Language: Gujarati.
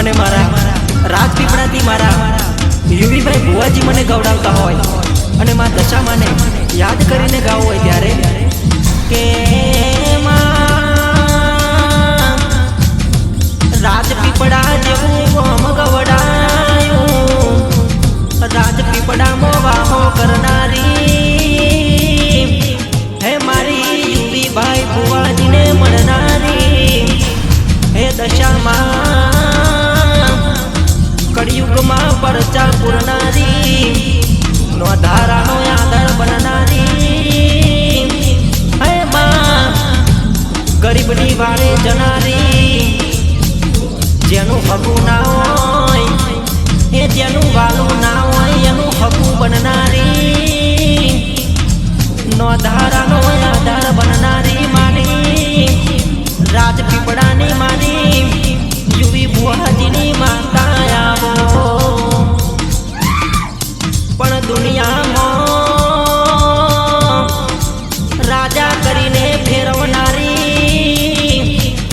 અને મારા રાજપીપળાથી મારા યુવીભાઈ ભુવાજી મને ગવડાવતા હોય. અને મા દશામાને યાદ કરીને ગાવું હોય ત્યારે કે રાજપીપળા જેવું ગોમ ગવડાયું. રાજપીપળામાં વાહો કરનારી કળિયુગમાં પરચા પૂરનારી. નો ધારાનો આધાર બનનારી. હે માં, ગરીબની વારે જનારી. જેનું હકું ના હોય, એ જેનું વાલું ના હોય, એનું હકું બનનારી. નો ધાર દુનિયા